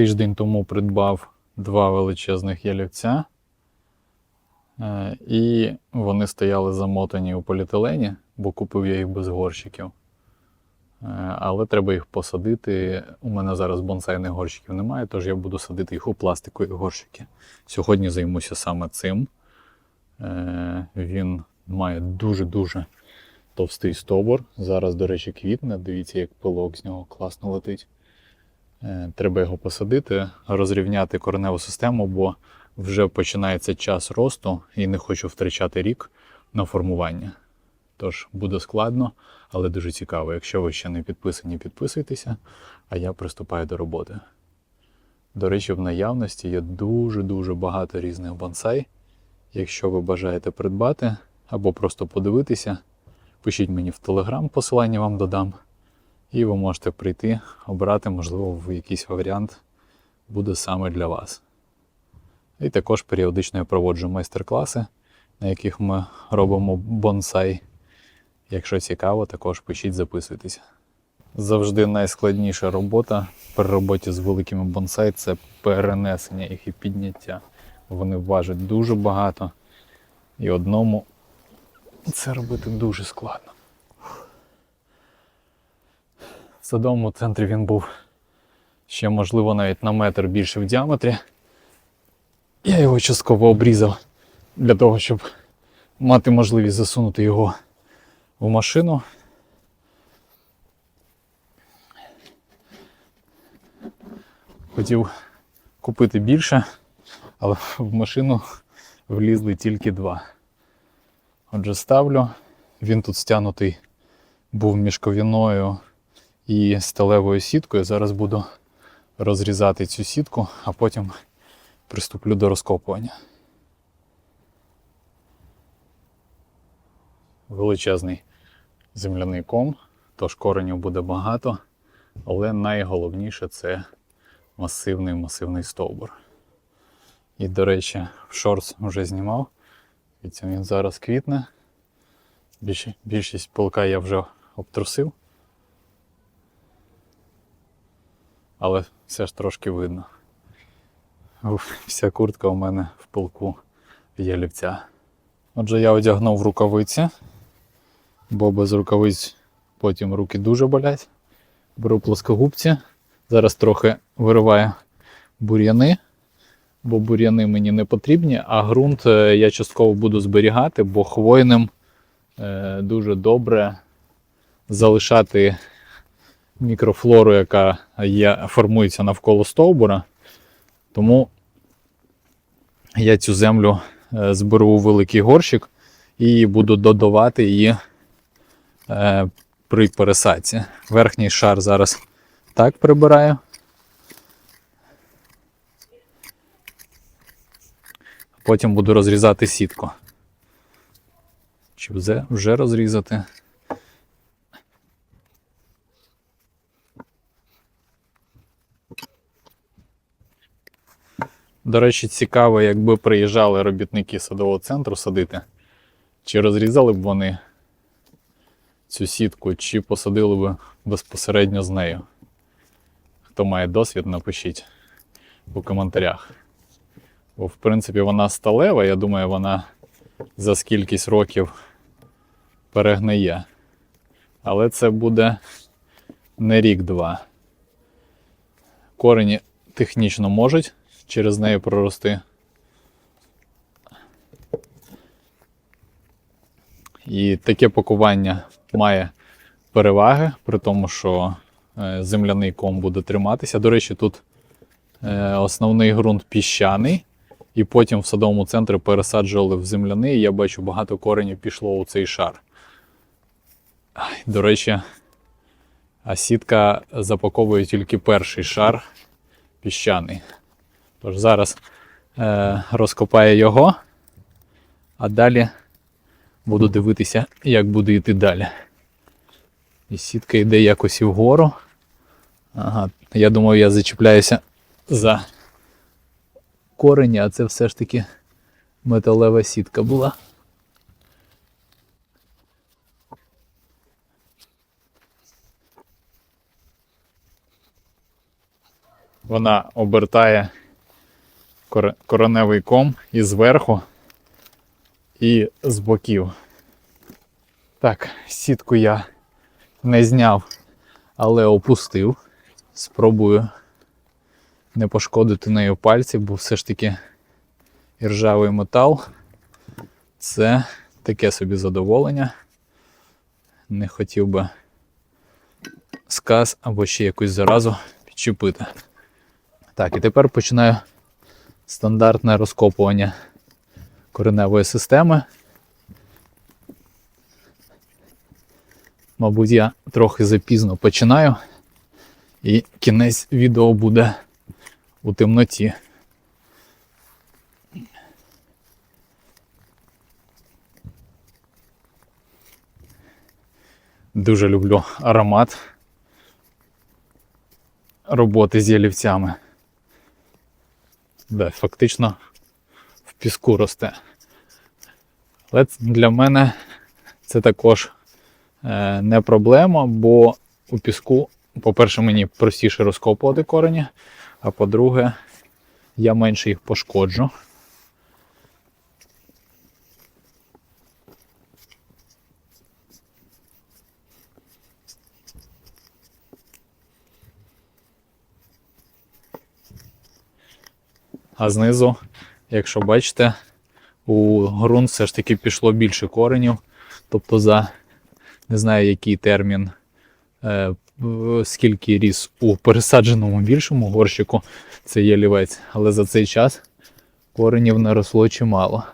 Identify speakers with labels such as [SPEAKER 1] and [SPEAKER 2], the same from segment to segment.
[SPEAKER 1] Тиждень тому придбав два величезних ялівця. Е, І вони стояли замотані у поліетилені, бо купив я їх без горщиків. Е, Але треба їх посадити. У мене зараз бонсайних горщиків немає, тож я буду садити їх у пластикові горщики. Сьогодні займуся саме цим. Е, Він має дуже-дуже товстий стовбур. Зараз, до речі, квітне. Дивіться, як пилок з нього класно летить. Е, Треба його посадити, розрівняти кореневу систему, бо вже починається час росту і не хочу втрачати рік на формування. Тож буде складно, але дуже цікаво. Якщо ви ще не підписані, підписуйтеся, а я приступаю до роботи. До речі, в наявності є дуже-дуже багато різних бонсай. Якщо ви бажаєте придбати або просто подивитися, пишіть мені в Телеграм, посилання вам додам. І ви можете прийти, обрати, можливо, в якийсь варіант буде саме для вас. І також періодично я проводжу майстер-класи, на яких ми робимо бонсай. Якщо цікаво, також пишіть, записуйтесь. Завжди найскладніша робота при роботі з великими бонсай це перенесення їх і підняття. Вони важать дуже багато. І одному це робити дуже складно. В садовому центрі він був ще, можливо, навіть на метр більше в діаметрі. Я його частково обрізав для того, щоб мати можливість засунути його в машину. Хотів купити більше, але в машину влізли тільки два. Отже, ставлю. Він тут стягнутий був мішковіною і сталевою сіткою. Зараз буду розрізати цю сітку, а потім приступлю до розкопування. Величезний земляний ком, тож коренів буде багато, але найголовніше це масивний масивний стовбур. І, до речі, шорс вже знімав. Він зараз квітне. Більшість пилка я вже обтрусив. Але все ж трошки видно. Уф, Вся куртка у мене в пилку ялівця. Отже, я одягнув рукавиці, бо без рукавиць потім руки дуже болять. Беру плоскогубці. Зараз трохи вириваю бур'яни, бо бур'яни мені не потрібні, а ґрунт е, я частково буду зберігати, бо хвойним е, дуже добре залишати мікрофлору, яка є, формується навколо стовбура. Тому я цю землю е, зберу у великий горщик і буду додавати її е, при пересадці. Верхній шар зараз так прибираю. Потім буду розрізати сітку. Чи вже, вже розрізати? До речі, цікаво, якби приїжджали робітники садового центру садити, чи розрізали б вони цю сітку, чи посадили б безпосередньо з нею. Хто має досвід, напишіть у коментарях. Бо, в принципі, вона сталева, я думаю, вона за скількись років перегниє. Але це буде не рік-два. Корені технічно можуть через неї прорости. І таке пакування має переваги, при тому, що е, земляний ком буде триматися. До речі, тут е, основний ґрунт піщаний, і потім в садовому центрі пересаджували в земляний. і Я бачу, багато коренів пішло у цей шар. До речі, а сітка запаковує тільки перший шар піщаний. Тож зараз е, розкопаю його, а далі буду дивитися, як буде йти далі. І сітка йде якось вгору. Ага, я думаю, я зачіпляюся за корені, а це все ж таки металева сітка була. вона обертає короневий ком і зверху, і з боків. Так, сітку я не зняв, але опустив. Спробую не пошкодити нею пальці, бо все ж таки іржавий метал це таке собі задоволення. Не хотів би сказ або ще якусь заразу підчепити. Так, і тепер починаю стандартне розкопування кореневої системи. Мабуть, я трохи запізно починаю, і кінець відео буде у темноті. Дуже люблю аромат роботи з ялівцями. Да, фактично в піску росте. Але для мене це також е, не проблема, бо у піску, по-перше, мені простіше розкопувати корені, а по-друге, я менше їх пошкоджу. А знизу, якщо бачите, у ґрунт все ж таки пішло більше коренів. Тобто за не знаю який термін, е, скільки ріс у пересадженому більшому горщику, це є лівець, але за цей час коренів наросло чимало.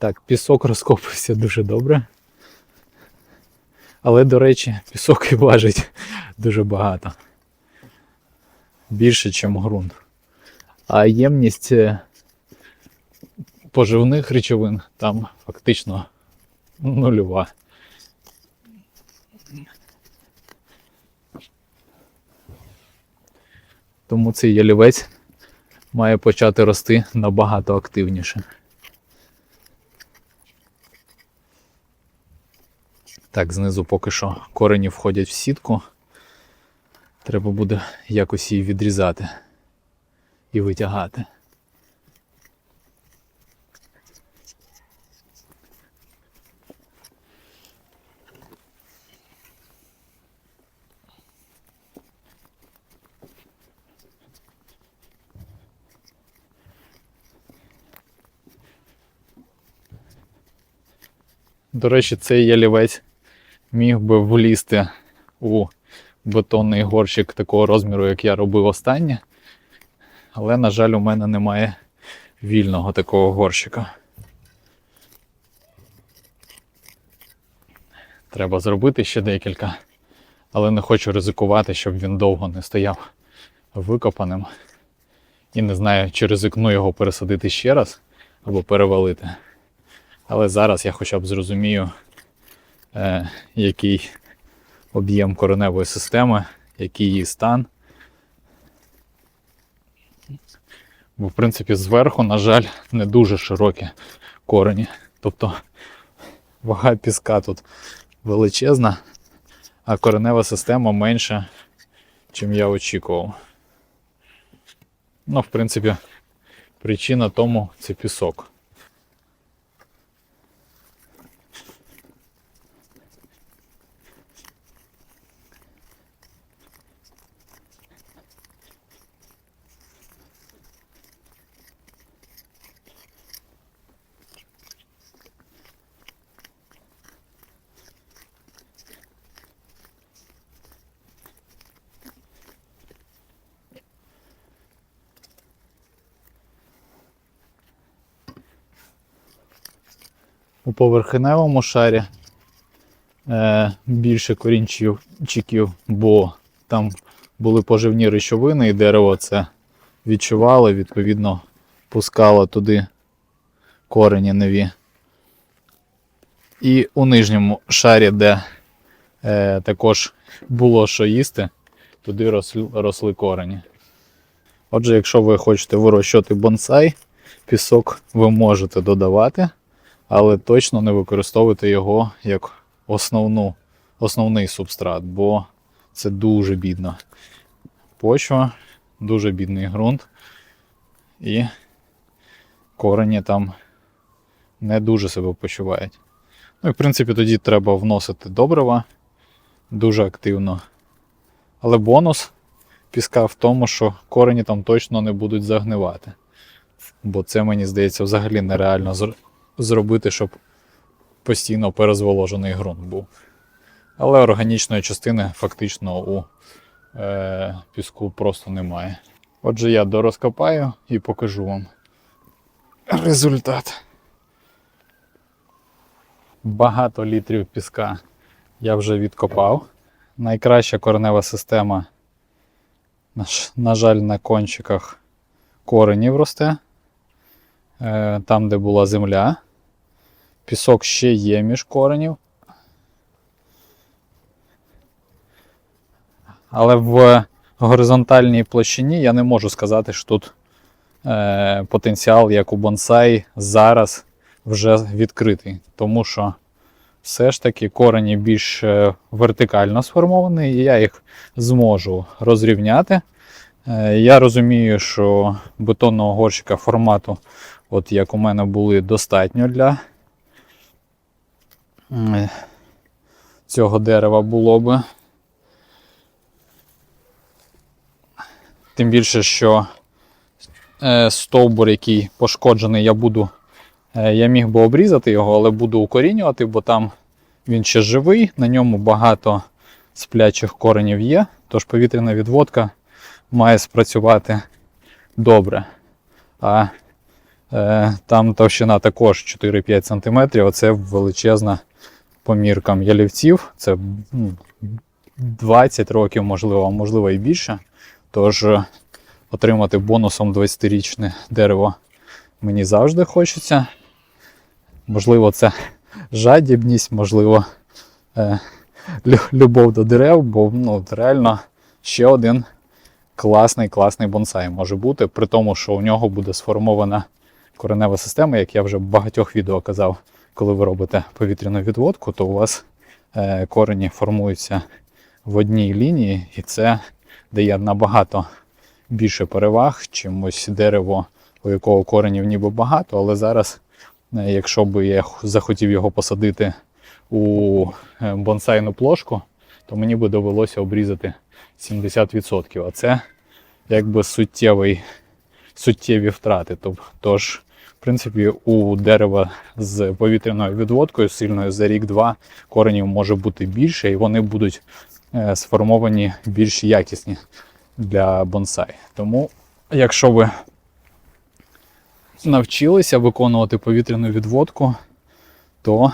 [SPEAKER 1] Так, пісок розкопався дуже добре. Але, до речі, пісок і важить дуже багато. Більше, ніж ґрунт. А ємність е, поживних речовин там фактично нульова. Тому цей ялівець має почати рости набагато активніше. Так, знизу поки що корені входять в сітку. Треба буде якось її відрізати і витягати. До речі, цей ялівець міг би влізти у бетонний горщик такого розміру, як я робив останнє. Але, на жаль, у мене немає вільного такого горщика. Треба зробити ще декілька, але не хочу ризикувати, щоб він довго не стояв викопаним. І не знаю, чи ризикну його пересадити ще раз або перевалити. Але зараз я хоча б зрозумію, е, який об'єм кореневої системи, який її стан. Бо, в принципі, зверху, на жаль, не дуже широкі корені. Тобто вага піска тут величезна, а коренева система менша, чим я очікував. Ну, в принципі, причина тому це пісок. У поверхневому шарі е, більше корінчиків, бо там були поживні речовини, і дерево це відчувало, відповідно, пускало туди корені нові. І у нижньому шарі, де е, також було що їсти, туди росли, росли корені. Отже, якщо ви хочете вирощувати бонсай, пісок ви можете додавати, але точно не використовуйте його як основну, основний субстрат, бо це дуже бідна почва, дуже бідний ґрунт, і корені там не дуже себе почувають. Ну і в принципі тоді треба вносити добрива дуже активно. Але бонус піска в тому, що корені там точно не будуть загнивати. Бо це, мені здається, взагалі нереально зробити, щоб постійно перезволожений ґрунт був. Але органічної частини фактично у е, піску просто немає. Отже, я дорозкопаю і покажу вам результат. Багато літрів піска я вже відкопав. Найкраща коренева система, на жаль, на кончиках коренів росте. Е, Там, де була земля. Пісок ще є між коренів. Але в горизонтальній площині я не можу сказати, що тут е, потенціал, як у бонсай, зараз вже відкритий. Тому що все ж таки корені більш е, вертикально сформовані, і я їх зможу розрівняти. Е, Я розумію, що бетонного горщика формату, от як у мене були, достатньо для цього дерева було би. Тим більше, що е, стовбур, який пошкоджений, я буду. е, Я міг би обрізати його, але буду укорінювати, бо там він ще живий, на ньому багато сплячих коренів є, тож повітряна відводка має спрацювати добре. А там товщина також 4-5 см. Оце величезна по міркам ялівців. Це ну, 20 років, можливо, а можливо і більше. Тож е, отримати бонусом 20-річне дерево мені завжди хочеться. Можливо, це жадібність, можливо, е, любов до дерев, бо ну, реально ще один класний класний бонсай може бути, при тому, що у нього буде сформована коренева система, як я вже в багатьох відео казав, коли ви робите повітряну відводку, то у вас е, корені формуються в одній лінії, і це дає набагато більше переваг, чим ось дерево, у якого коренів ніби багато, але зараз, е, якщо би я захотів його посадити у е, бонсайну плошку, то мені би довелося обрізати 70%. А це якби суттєвий, суттєві втрати. Тож, в принципі, у дерева з повітряною відводкою сильною за рік-два коренів може бути більше, і вони будуть е, сформовані більш якісні для бонсай. Тому, якщо ви навчилися виконувати повітряну відводку, то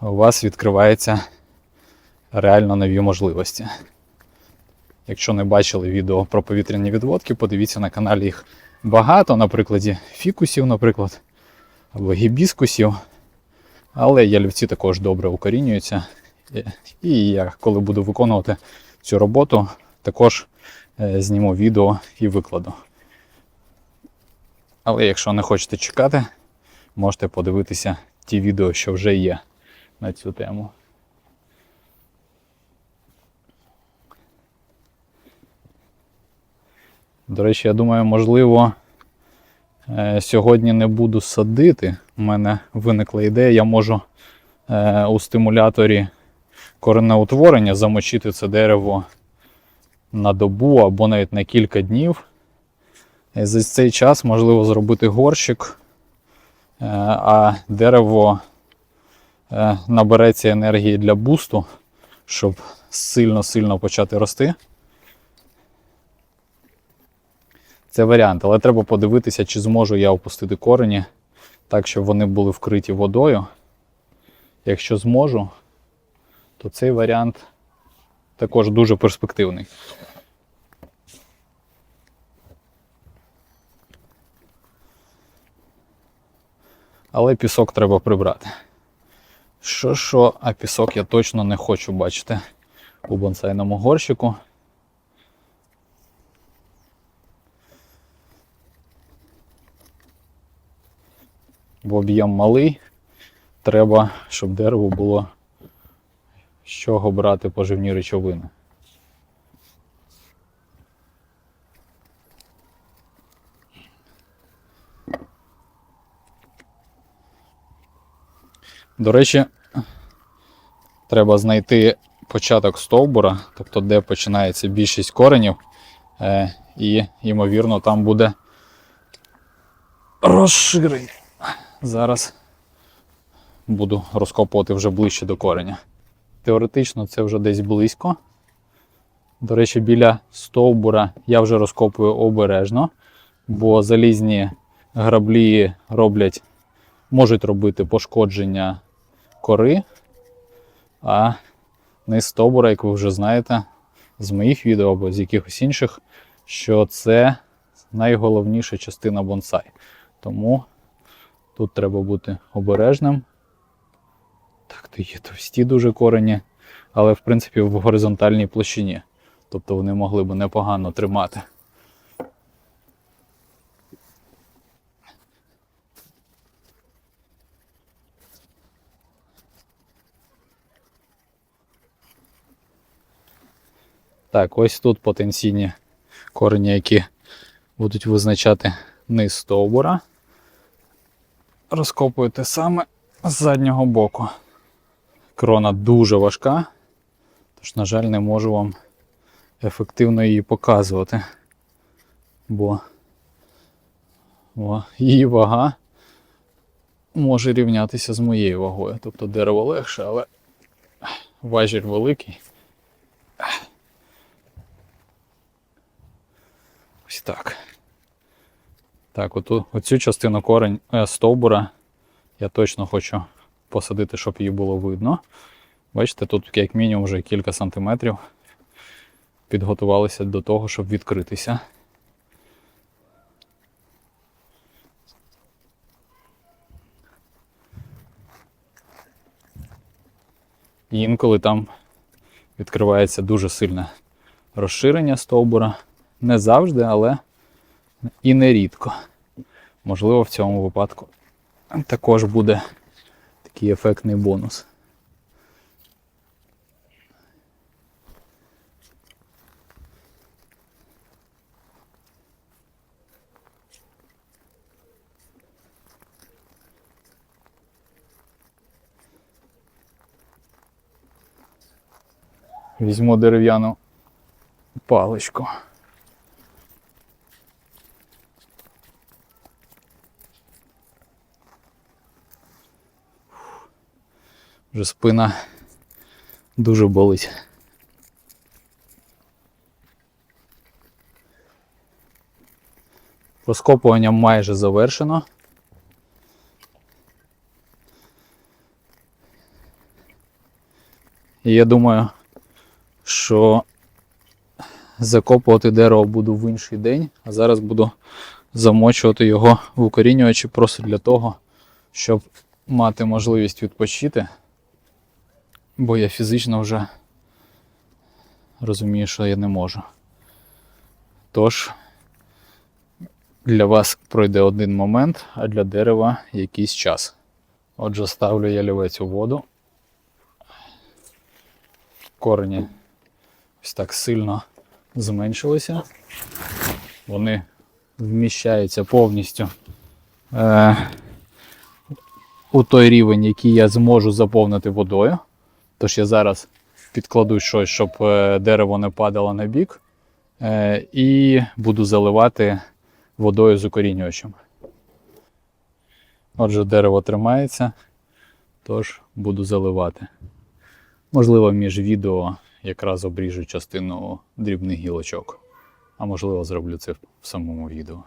[SPEAKER 1] у вас відкриваються реально нові можливості. Якщо не бачили відео про повітряні відводки, подивіться на каналі їх багато, на прикладі фікусів, наприклад, або гібіскусів. Але ялівці також добре укорінюються. І- І я, коли буду виконувати цю роботу, також е, зніму відео і викладу. Але якщо не хочете чекати, можете подивитися ті відео, що вже є на цю тему. До речі, я думаю, можливо, е, сьогодні не буду садити. У мене виникла ідея, я можу е, у стимуляторі коренеутворення замочити це дерево на добу або навіть на кілька днів. І за цей час можливо зробити горщик, е, а дерево набереться енергії для бусту, щоб сильно-сильно почати рости. Це варіант, але треба подивитися, чи зможу я опустити корені так, щоб вони були вкриті водою. Якщо зможу, то цей варіант також дуже перспективний. Але пісок треба прибрати. Що що, а пісок я точно не хочу бачити у бонсайному горщику. Бо об'єм малий, треба, щоб дерево було з чого брати поживні речовини. До речі, треба знайти початок стовбура, тобто де починається більшість коренів, е, і, ймовірно, там буде розширення. Зараз буду розкопувати вже ближче до кореня. Теоретично це вже десь близько. До речі, біля стовбура я вже розкопую обережно, бо залізні граблі роблять, можуть робити пошкодження кори, а низ стовбура, як ви вже знаєте, з моїх відео або з якихось інших, що це найголовніша частина бонсай. Тому тут треба бути обережним. Так, то є товсті дуже корені, але в принципі в горизонтальній площині. Тобто вони могли б непогано тримати. Так, ось тут потенційні корені, які будуть визначати низ стовбура. Розкопуєте саме з заднього боку. Крона дуже важка, тож, на жаль, не можу вам ефективно її показувати, бо, її вага може рівнятися з моєю вагою. Тобто дерево легше, але важіль великий. Ось так. Так, оту, оцю частину корень е, стовбура я точно хочу посадити, щоб її було видно. Бачите, тут як мінімум вже кілька сантиметрів підготувалися до того, щоб відкритися. І інколи там відкривається дуже сильне розширення стовбура. Не завжди, але і нерідко. Можливо, в цьому випадку також буде такий ефектний бонус. Візьму дерев'яну паличку. Вже спина дуже болить. Розкопування майже завершено. І я думаю, що закопувати дерево буду в інший день, а зараз буду замочувати його в укорінювачі просто для того, щоб мати можливість відпочити, бо я фізично вже розумію, що я не можу. Тож, для вас пройде один момент, а для дерева якийсь час. Отже, ставлю ялівець у воду. Корені ось так сильно зменшилися. Вони вміщаються повністю е, у той рівень, який я зможу заповнити водою. Тож я зараз підкладу щось, щоб е, дерево не падало на бік, е, і буду заливати водою з укорінювачем. Отже, дерево тримається, тож буду заливати. Можливо, між відео якраз обріжу частину дрібних гілочок. А можливо, зроблю це в самому відео.